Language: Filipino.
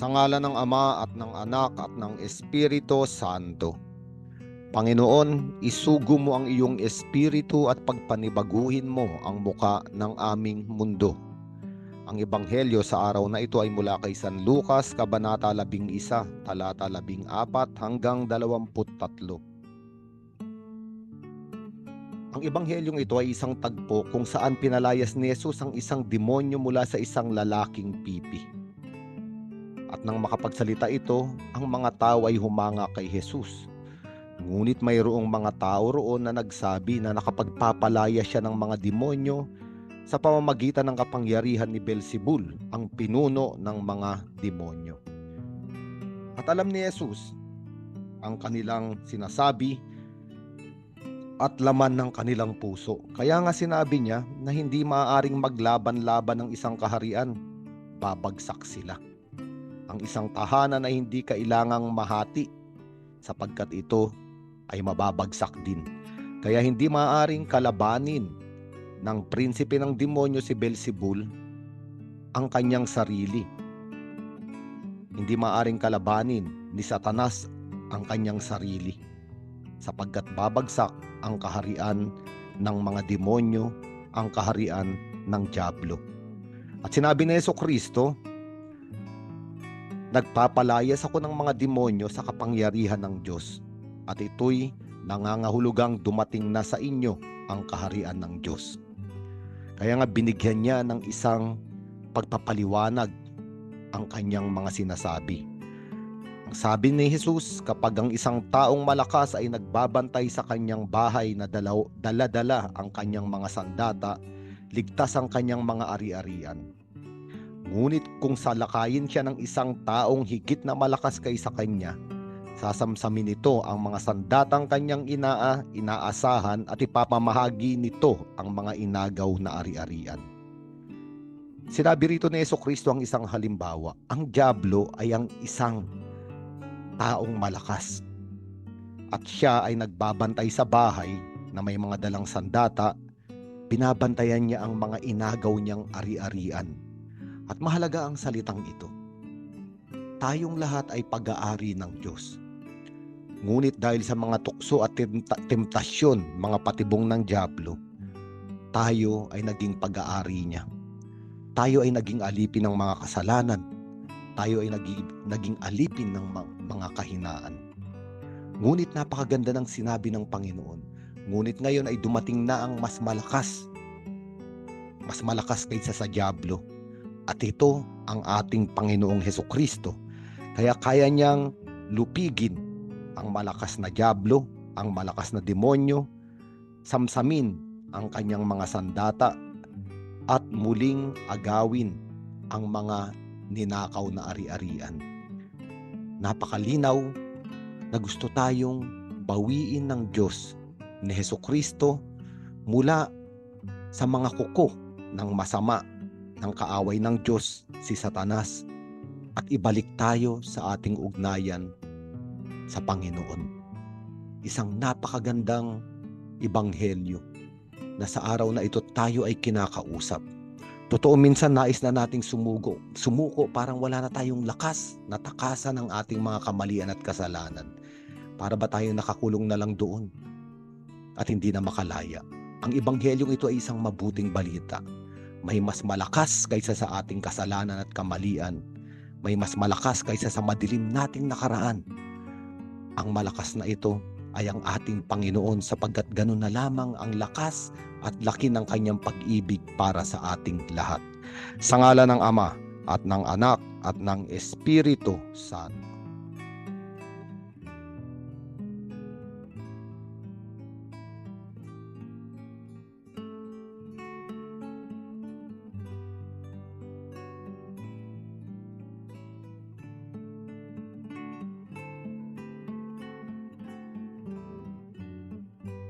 Sa ngala ng Ama at ng Anak at ng Espiritu Santo. Panginoon, isugo mo ang iyong espiritu at pagpanibaguhin mo ang muka ng aming mundo. Ang ebanghelyo sa araw na ito ay mula kay San Lucas, Kabanata 11, talata 14 hanggang 23. Ang ebanghelyong ito ay isang tagpo kung saan pinalayas ni Jesus ang isang demonyo mula sa isang lalaking pipi. At nang makapagsalita ito, ang mga tao ay humanga kay Jesus. Ngunit mayroong mga tao roon na nagsabi na nakapagpapalaya siya ng mga demonyo sa pamamagitan ng kapangyarihan ni Belzebul, ang pinuno ng mga demonyo. At alam ni Jesus ang kanilang sinasabi at laman ng kanilang puso. Kaya nga sinabi niya na hindi maaaring maglaban-laban ng isang kaharian, babagsak sila. Ang isang tahanan ay hindi kailangang mahati sapagkat ito ay mababagsak din. Kaya hindi maaaring kalabanin ng prinsipe ng demonyo si Belzebul ang kanyang sarili. Hindi maaaring kalabanin ni Satanas ang kanyang sarili sapagkat babagsak ang kaharian ng mga demonyo, ang kaharian ng Diablo. At sinabi ni Yeso Kristo, Nagpapalayas ako ng mga demonyo sa kapangyarihan ng Diyos at ito'y nangangahulugang dumating na sa inyo ang kaharian ng Diyos. Kaya nga binigyan niya ng isang pagpapaliwanag ang kanyang mga sinasabi. Ang sabi ni Jesus, kapag ang isang taong malakas ay nagbabantay sa kanyang bahay na dalaw, dala-dala ang kanyang mga sandata, ligtas ang kanyang mga ari-arian. Ngunit kung salakayin siya ng isang taong higit na malakas kaysa kanya, sasamsamin nito ang mga sandatang kanyang inaa, inaasahan at ipapamahagi nito ang mga inagaw na ari-arian. Sinabi rito ni Yeso Kristo ang isang halimbawa. Ang Diablo ay ang isang taong malakas. At siya ay nagbabantay sa bahay na may mga dalang sandata, binabantayan niya ang mga inagaw niyang ari-arian. At mahalaga ang salitang ito. Tayong lahat ay pag-aari ng Diyos. Ngunit dahil sa mga tukso at temptasyon, mga patibong ng Diablo, tayo ay naging pag-aari niya. Tayo ay naging alipin ng mga kasalanan. Tayo ay naging, naging alipin ng mga kahinaan. Ngunit napakaganda ng sinabi ng Panginoon. Ngunit ngayon ay dumating na ang mas malakas. Mas malakas kaysa sa Diablo. At ito ang ating Panginoong Heso Kristo. Kaya kaya niyang lupigin ang malakas na Diablo, ang malakas na demonyo, samsamin ang kanyang mga sandata at muling agawin ang mga ninakaw na ari-arian. Napakalinaw na gusto tayong bawiin ng Diyos ni Heso Kristo mula sa mga kuko ng masama ng kaaway ng Diyos si Satanas at ibalik tayo sa ating ugnayan sa Panginoon. Isang napakagandang ibanghelyo na sa araw na ito tayo ay kinakausap. Totoo minsan nais na nating sumugo. Sumuko parang wala na tayong lakas na takasan ng ating mga kamalian at kasalanan. Para ba tayo nakakulong na lang doon at hindi na makalaya? Ang ibanghelyong ito ay isang mabuting balita. May mas malakas kaysa sa ating kasalanan at kamalian. May mas malakas kaysa sa madilim nating nakaraan. Ang malakas na ito ay ang ating Panginoon sapagkat ganun na lamang ang lakas at laki ng kanyang pag-ibig para sa ating lahat. Sa ngala ng Ama at ng Anak at ng Espiritu Santo.